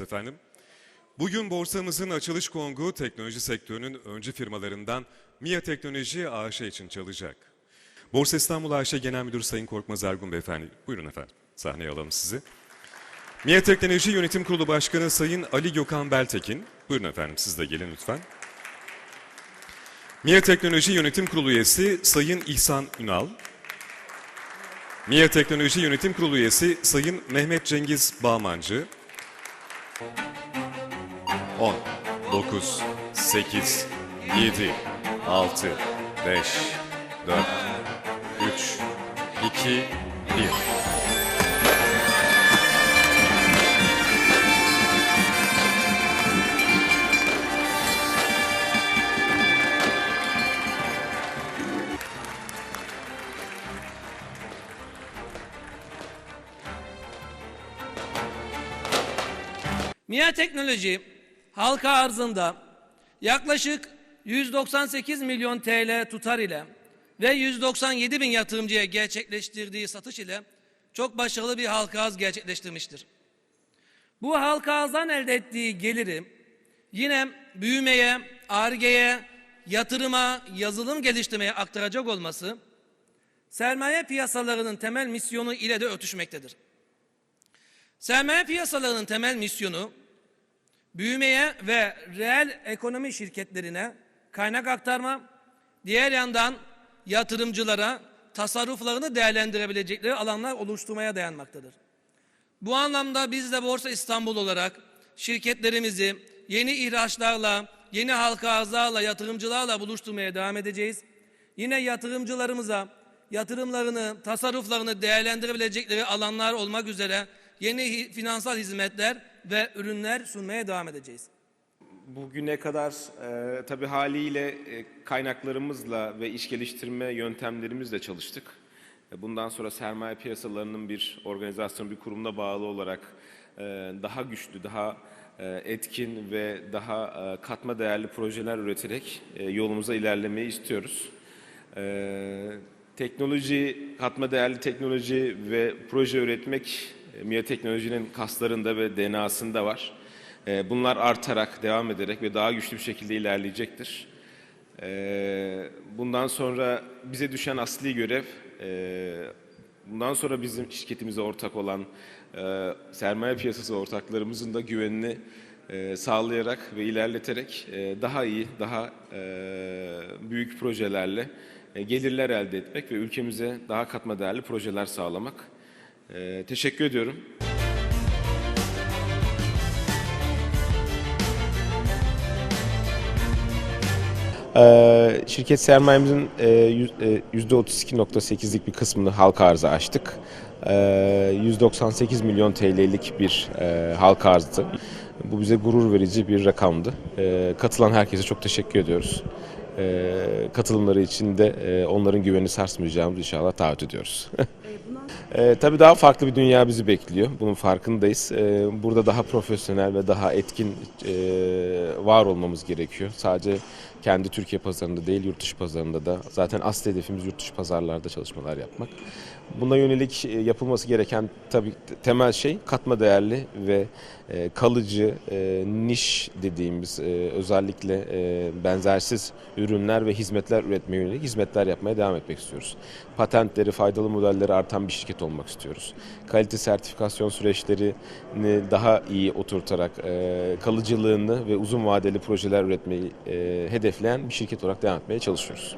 efendim. Bugün borsamızın açılış kongu teknoloji sektörünün öncü firmalarından MIA Teknoloji AŞ için çalacak. Borsa İstanbul AŞ Genel Müdürü Sayın Korkmaz Ergun Beyefendi. Buyurun efendim. Sahneye alalım sizi. MIA Teknoloji Yönetim Kurulu Başkanı Sayın Ali Gökhan Beltekin. Buyurun efendim siz de gelin lütfen. MIA Teknoloji Yönetim Kurulu üyesi Sayın İhsan Ünal. MIA Teknoloji Yönetim Kurulu üyesi Sayın Mehmet Cengiz Bağmancı. 10, 9, 8, 7, 6, 5, 4, 3, 2, 1. MİA Teknoloji halka arzında yaklaşık 198 milyon TL tutar ile ve 197 bin yatırımcıya gerçekleştirdiği satış ile çok başarılı bir halka arz gerçekleştirmiştir. Bu halka arzdan elde ettiği geliri yine büyümeye, argeye, yatırıma, yazılım geliştirmeye aktaracak olması sermaye piyasalarının temel misyonu ile de örtüşmektedir. Sermaye piyasalarının temel misyonu büyümeye ve reel ekonomi şirketlerine kaynak aktarma, diğer yandan yatırımcılara tasarruflarını değerlendirebilecekleri alanlar oluşturmaya dayanmaktadır. Bu anlamda biz de Borsa İstanbul olarak şirketlerimizi yeni ihraçlarla, yeni halka arzlarla, yatırımcılarla buluşturmaya devam edeceğiz. Yine yatırımcılarımıza yatırımlarını, tasarruflarını değerlendirebilecekleri alanlar olmak üzere yeni finansal hizmetler ve ürünler sunmaya devam edeceğiz. Bugüne kadar e, tabii haliyle e, kaynaklarımızla ve iş geliştirme yöntemlerimizle çalıştık. E, bundan sonra sermaye piyasalarının bir organizasyon, bir kurumuna bağlı olarak e, daha güçlü, daha e, etkin ve daha e, katma değerli projeler üreterek e, yolumuza ilerlemeyi istiyoruz. Teknoloji, katma değerli teknoloji ve proje üretmek e, MİA Teknoloji'nin kaslarında ve DNA'sında var. E, Bunlar artarak, devam ederek ve daha güçlü bir şekilde ilerleyecektir. E, Bundan sonra bize düşen asli görev, e, bundan sonra bizim şirketimize ortak olan e, sermaye piyasası ortaklarımızın da güvenini e, sağlayarak ve ilerleterek daha iyi, daha büyük projelerle gelirler elde etmek ve ülkemize daha katma değerli projeler sağlamak. E, Teşekkür ediyorum. Ee, şirket sermayemizin e, yüz- e, %32.8'lik bir kısmını halka arza açtık. Ee, 198 milyon TL'lik bir e, halka arzdı. Bu bize gurur verici bir rakamdı. Ee, katılan herkese çok teşekkür ediyoruz. Ee, katılımları için de e, onların güvenini sarsmayacağımızı inşallah taahhüt ediyoruz. Ee, tabii daha farklı bir dünya bizi bekliyor. Bunun farkındayız. Ee, burada daha profesyonel ve daha etkin e, var olmamız gerekiyor. Sadece kendi Türkiye pazarında değil, yurt dışı pazarında da. Zaten asıl hedefimiz yurt dışı pazarlarda çalışmalar yapmak. Buna yönelik e, yapılması gereken tabii temel şey katma değerli ve e, kalıcı, e, niş dediğimiz özellikle benzersiz ürünler ve hizmetler üretmeye yönelik hizmetler yapmaya devam etmek istiyoruz. Patentleri, faydalı modelleri artan bir şirket olmak istiyoruz. Kalite sertifikasyon süreçlerini daha iyi oturtarak kalıcılığını ve uzun vadeli projeler üretmeyi e, hedefleyen bir şirket olarak devam etmeye çalışıyoruz.